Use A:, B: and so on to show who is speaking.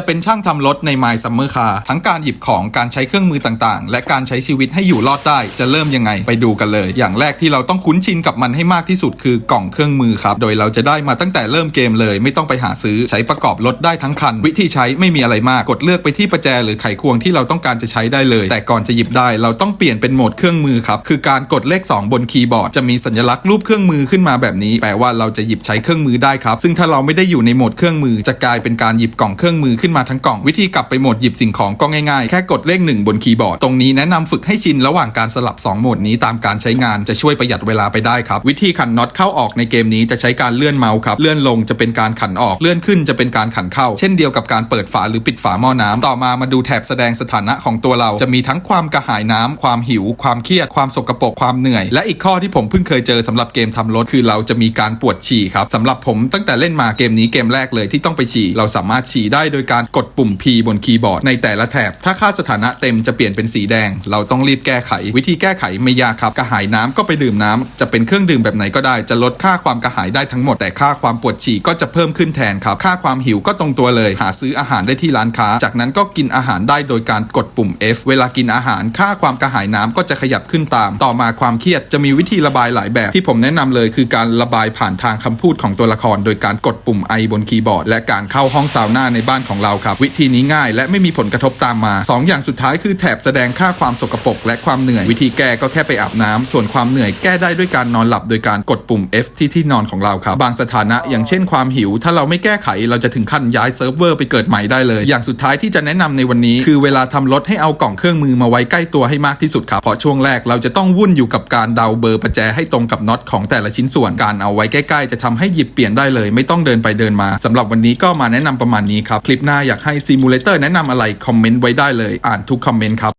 A: จะเป็นช่างทำรถใน My Summer Car ทั้งการหยิบของการใช้เครื่องมือต่างๆ และการใช้ชีวิตให้อยู่รอดได้จะเริ่มยังไงไปดูกันเลย อย่างแรกที่เราต้องคุ้นชินกับมันให้มากที่สุดคือกล่องเครื่องมือครับ โดยเราจะได้มาตั้งแต่เริ่มเกมเลย ไม่ต้องไปหาซื้อใช้ประกอบรถได้ทั้งคัน วิธีใช้ไม่มีอะไรมากกดเลือกไปที่ประแจหรือไขควงที่เราต้องการจะใช้ได้เลย แต่ก่อนจะหยิบได้เราต้องเปลี่ยนเป็นโหมดเครื่องมือครับคือการกดเลข 2 บนคีย์บอร์ดจะมีสัญลักษณ์รูปเครื่องมือขึ้นมาแบบนี้ แปลว่าเราจะหยิบใช้เครื่องมือได้ครับซึ่งถ้าเราไม่ได้อยู่ในโหมดเครื่องมือจะกลายเป็นการหยิบกล่องเครื่องมือขึ้นมาทั้งกล่อง วิธีกลับไปโหมดหยิบสิ่งของก็ง่ายๆ แค่กดเลขหนึ่งบนคีย์บอร์ด ตรงนี้แนะนำฝึกให้ชินระหว่างการสลับ 2 โหมดนี้ตามการใช้งานจะช่วยประหยัดเวลาไปได้ครับ วิธีขันน็อตเข้าออกในเกมนี้จะใช้การเลื่อนเมาส์ครับ เลื่อนลงจะเป็นการขันออก เลื่อนขึ้นจะเป็นการขันเข้า เช่นเดียวกับการเปิดฝาหรือปิดฝาหม้อน้ำต่อมามาดูแถบแสดงสถานะของตัวเราจะมีทั้งความกระหายน้ำความหิว ความเครียด ความสกปรกความเหนื่อย และอีกข้อที่ผมเพิ่งเคยเจอสำหรับเกมทำรถคือเราจะมีการปวดฉี่ครับสำหรับผมตั้งแต่เล่นมาเกมนี้เกมแรกเลยที่ต้องไปฉี่เราสามารถฉี่ได้โดยการกดปุ่ม P บนคีย์บอร์ดในแต่ละแถบ ถ้าค่าสถานะเต็มจะเปลี่ยนเป็นสีแดง เราต้องรีบแก้ไข วิธีแก้ไขไม่ยากครับ กระหายน้ำก็ไปดื่มน้ำจะเป็นเครื่องดื่มแบบไหนก็ได้ จะลดค่าความกระหายได้ทั้งหมด แต่ค่าความปวดฉี่ก็จะเพิ่มขึ้นแทนครับ ค่าความหิวก็ตรงตัวเลย หาซื้ออาหารได้ที่ร้านค้า จากนั้นก็กินอาหารได้โดยการกดปุ่ม F เวลากินอาหาร ค่าความกระหายน้ำก็จะขยับขึ้นตาม ต่อมาความเครียดจะมีวิธีระบายหลายแบบ ที่ผมแนะนำเลย คือการระบายผ่านทางคำพูดของตัวละคร โดยการกดปุ่ม I บนคีย์บอร์ด และการเข้าห้องซาวน่าในบ้านของเราครับ วิธีนี้ง่ายและไม่มีผลกระทบตามมาสองอย่างสุดท้ายคือแถบแสดงค่าความสกปรกและความเหนื่อย วิธีแก้ก็แค่ไปอาบน้ำส่วนความเหนื่อยแก้ได้ด้วยการนอนหลับโดยการกดปุ่ม F ที่ที่นอนของเราครับบางสถานะ อย่างเช่นความหิว ถ้าเราไม่แก้ไขเราจะถึงขั้นย้ายเซิร์ฟเวอร์ไปเกิดใหม่ได้เลย อย่างสุดท้ายที่จะแนะนำในวันนี้ คือเวลาทำรถให้เอากล่องเครื่องมือมาไว้ใกล้ตัวให้มากที่สุดครับเพราะช่วงแรกเราจะต้องวุ่นอยู่กับการเดาเบอร์ประแจให้ตรงกับน็อตของแต่ละชิ้นส่วนการเอาไว้ใกล้ ๆ จะทำให้หยิบเปลี่ยนได้เลย ไม่ต้องเดินไปเดินมาสำหรับวันนี้ก็มาแนะนำประมาณนี้ครับคลิปหน้าอยากให้ซีมูเลเตอร์แนะนำอะไรคอมเมนต์ไว้ได้เลย อ่านทุกคอมเมนต์ครับ